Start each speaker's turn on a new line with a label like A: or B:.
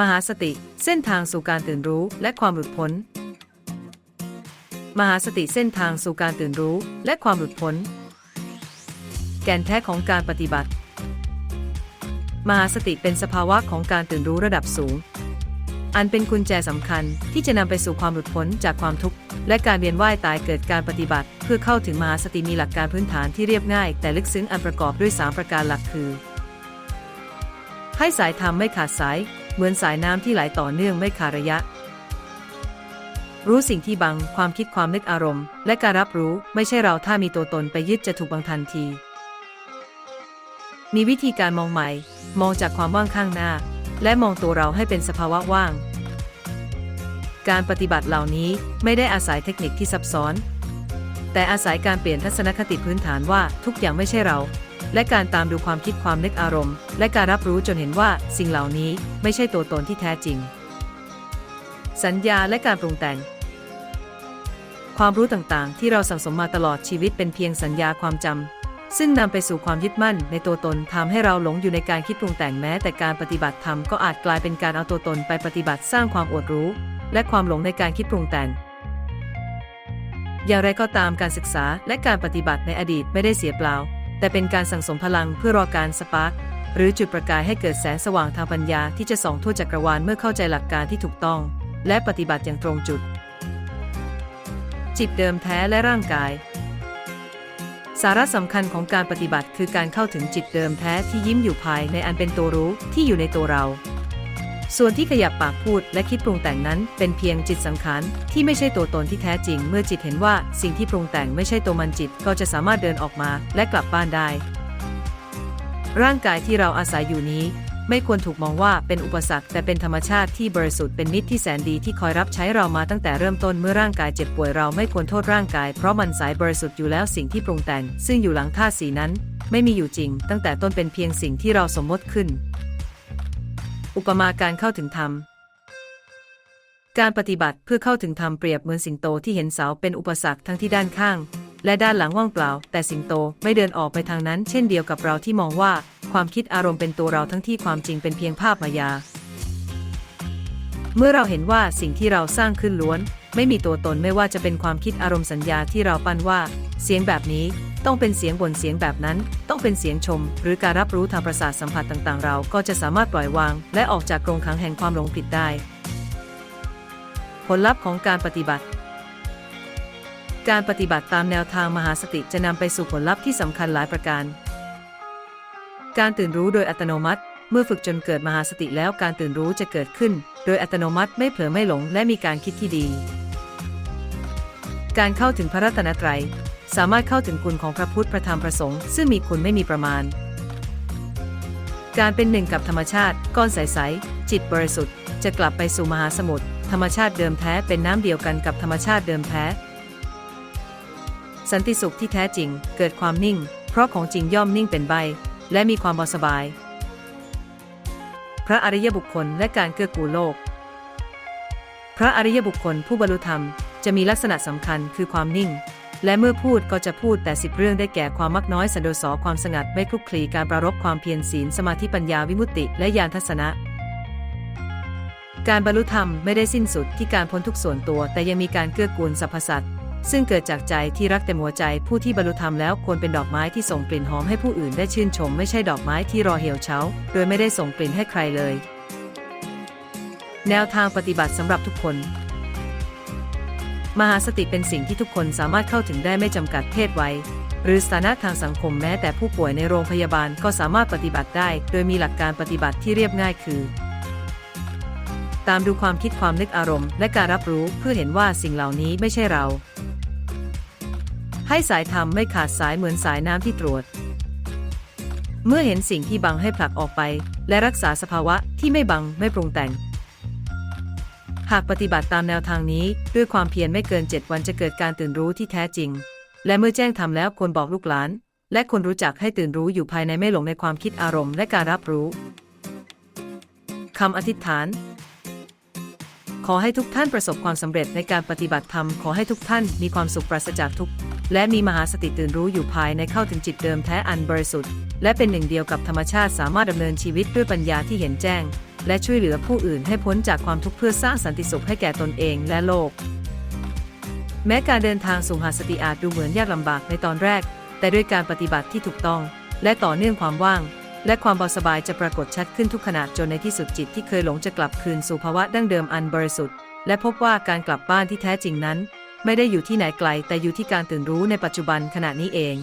A: มหาสติ เส้นทางสู่การตื่นรู้และความหลุดพ้น มหาสติเส้นทางสู่การตื่นรู้และความหลุดพ้น แก่นแท้ของการปฏิบัติ มหาสติเป็นสภาวะของการตื่นรู้ระดับสูง อันเป็นกุญแจสำคัญที่จะนำไปสู่ความหลุดพ้นจากความทุกข์และการเวียนว่ายตายเกิดการปฏิบัติ เพื่อเข้าถึงมหาสติมีหลักการพื้นฐานที่เรียบง่าย แต่ลึกซึ้งอันประกอบด้วย 3 ประการหลักคือ ให้สายธรรมไม่ขาดสาย เหมือนสายน้ำที่ไหลต่อเนื่องไม่ขาดระยะ รู้สิ่งที่บัง ความคิดความนึกอารมณ์ และการรับรู้ไม่ใช่เราถ้ามีตัวตนไปยึดจะถูกบังทันที มีวิธีการมองใหม่ มองจากความว่างข้างหน้า และมองตัวเราให้เป็นสภาวะว่าง การปฏิบัติเหล่านี้ไม่ได้อาศัยเทคนิคที่ซับซ้อน แต่อาศัยการเปลี่ยนทัศนคติพื้นฐานว่าทุกอย่างไม่ใช่เรา และการตามดูความคิดความนึกอารมณ์ และการรับรู้จนเห็นว่าสิ่งเหล่านี้ไม่ใช่ตัวตนที่แท้จริง สัญญาและการปรุงแต่ง ความรู้ต่างๆ ที่เราสั่งสมมาตลอดชีวิตเป็นเพียงสัญญาความจำซึ่งนำไปสู่ความยึดมั่นในตัวตนทำให้เราหลงอยู่ในการคิดปรุงแต่งแม้ แต่การปฏิบัติธรรมก็อาจกลายเป็นการเอาตัวตนไปปฏิบัติสร้างความอวดรู้ และความหลงในการคิดปรุงแต่งอย่างไรก็ตามการศึกษาและการปฏิบัติในอดีตไม่ได้เสียเปล่า แต่เป็นการสั่งสมพลังเพื่อรอการสปาร์กหรือจุดประกายให้เกิดแสงสว่างทางปัญญาที่จะส่องทั่วจักรวาลเมื่อเข้าใจหลักการที่ถูกต้อง และปฏิบัติอย่างตรงจุด จิตเดิมแท้และร่างกาย สาระสำคัญของการปฏิบัติคือการเข้าถึงจิตเดิมแท้ที่ยิ้มอยู่ภายในอันเป็นตัวรู้ที่อยู่ในตัวเรา ส่วนที่ขยับปากพูดและคิดปรุงแต่งนั้น เป็นเพียงจิตสังขารที่ไม่ใช่ตัวตนที่แท้จริง เมื่อจิตเห็นว่าสิ่งที่ปรุงแต่งไม่ใช่ตัวมันจิต ก็จะสามารถเดินออกมาและกลับบ้านได้ ร่างกายที่เราอาศัยอยู่นี้ ไม่ควรถูกมองว่าเป็นอุปสรรค แต่เป็นธรรมชาติที่บริสุทธิ์เป็นมิตรที่แสนดีที่คอยรับใช้เรามาตั้งแต่เริ่มต้นเมื่อร่างกายเจ็บป่วยเราไม่ควรโทษร่างกาย เพราะมันสายบริสุทธิ์อยู่แล้วสิ่งที่ปรุงแต่ง ซึ่งอยู่หลังธาสีนั้น ไม่มีอยู่จริง ตั้งแต่ต้นเป็นเพียงสิ่งที่เราสมมติขึ้น อุปมาการเข้าถึงธรรม การปฏิบัติเพื่อเข้าถึงธรรมเปรียบเหมือนสิงโตที่เห็นเสาเป็นอุปสรรคทั้งที่ด้านข้าง และด้านหลังว่างเปล่า แต่สิงโตไม่เดินออกไปทางนั้น เช่นเดียวกับเราที่มองว่า ความคิดอารมณ์เป็นตัวเราทั้งที่ความจริงเป็นเพียงภาพมายา เมื่อเราเห็นว่าสิ่งที่เราสร้างขึ้นล้วน ไม่มีตัวตนไม่ว่าจะเป็นความคิดอารมณ์สัญญาที่เราปั้นว่า เสียงแบบนี้ต้องเป็นเสียงบนเสียงแบบนั้น ต้องเป็นเสียงชม หรือการรับรู้ทางประสาทสัมผัสต่างๆ เราก็จะสามารถปล่อยวาง และออกจากกรงขังแห่งความหลงผิดได้ ผลลัพธ์ของการปฏิบัติ การปฏิบัติตามแนวทางมหาสติจะนำไปสู่ผลลัพธ์ที่สำคัญหลายประการ การตื่นรู้โดยอัตโนมัติ เมื่อฝึกจนเกิดมหาสติแล้วการตื่นรู้จะเกิดขึ้น โดยอัตโนมัติไม่เผลอไม่หลง และมีการคิดที่ดี การเข้าถึงพระรัตนตรัย สามารถเข้าถึงคุณของพระพุทธพระธรรมพระสงฆ์ซึ่งมีคุณไม่มีประมาณ การเป็นหนึ่งกับธรรมชาติ ก้อนใสๆจิตบริสุทธิ์จะกลับไปสู่มหาสมุทรธรรมชาติเดิมแท้เป็นน้ำเดียวกันกับธรรมชาติเดิมแท้ สันติสุขที่แท้จริง เกิดความนิ่ง เพราะของจริงย่อมนิ่งเป็นใบ และมีความเบาสบาย พระอริยบุคคลและการเกื้อกูลโลก พระอริยบุคคลผู้บรรลุธรรม จะมีลักษณะสำคัญคือความนิ่ง และเมื่อพูดก็จะพูดแต่สิบเรื่องได้แก่ความมักน้อยสันโดษความสงัดไม่คลุกคลีการปรารบความเพียรศีลสมาธิปัญญาวิมุตติ และญาณทัศนะ การบรรลุธรรมไม่ได้สิ้นสุดที่การพ้นทุกส่วนตัว แต่ยังมีการเกื้อกูลสรรพสัตว์ซึ่งเกิดจากใจที่รักเต็มหัวใจผู้ที่บรรลุธรรมแล้วควรเป็นดอกไม้ที่ส่งกลิ่นหอมให้ผู้อื่นได้ชื่นชม ไม่ใช่ดอกไม้ที่รอเหี่ยวเฉาโดยไม่ได้ส่งกลิ่นให้ใครเลย แนวทางปฏิบัติสำหรับทุกคน มหาสติเป็นสิ่งที่ทุกคนสามารถเข้าถึงได้ไม่จำกัดเพศวัยหรือสถานะทางสังคมแม้แต่ผู้ป่วยในโรงพยาบาลก็สามารถปฏิบัติได้ โดยมีหลักการปฏิบัติที่เรียบง่ายคือ ตามดูความคิดความนึกอารมณ์ และการรับรู้เพื่อเห็นว่าสิ่งเหล่านี้ไม่ใช่เรา ให้สายธรรมไม่ขาดสายเหมือนสายน้ำที่ตรวจ เมื่อเห็นสิ่งที่บังให้ผลักออกไป และรักษาสภาวะที่ไม่บังไม่ปรุงแต่ง หากปฏิบัติตามแนวทางนี้ ด้วยความเพียรไม่เกิน 7 วันจะเกิดการตื่นรู้ที่แท้จริง และเมื่อแจ้งทำแล้วควรบอกลูกหลาน และคนรู้จักให้ตื่นรู้อยู่ภายในไม่หลงในความคิดอารมณ์และการรับรู้คำอธิษฐาน ขอให้ทุกท่านประสบความสำเร็จในการปฏิบัติธรรม ขอให้ทุกท่านมีความสุขปราศจากทุกข์และมีมหาสติตื่นรู้อยู่ภายในเข้าถึงจิตเดิมแท้อันบริสุทธิ์ และเป็นหนึ่งเดียวกับธรรมชาติสามารถดำเนินชีวิตด้วยปัญญาที่เห็นแจ้ง และช่วยเหลือผู้อื่นให้พ้นจากความทุกข์เพื่อสร้างสันติสุขให้แก่ตนเองและโลก แม้การเดินทางสู่หาสติอาจดูเหมือนยากลำบากในตอนแรก แต่ด้วยการปฏิบัติที่ถูกต้อง และต่อเนื่องความว่าง และความเบาสบายจะปรากฏชัดขึ้นทุกขณะจนในที่สุดจิตที่เคยหลงจะกลับคืนสู่ภาวะดั้งเดิมอันบริสุทธิ์ และพบว่าการกลับบ้านที่แท้จริงนั้น ไม่ได้อยู่ที่ไหนไกล แต่อยู่ที่การตื่นรู้ในปัจจุบันขณะนี้เอง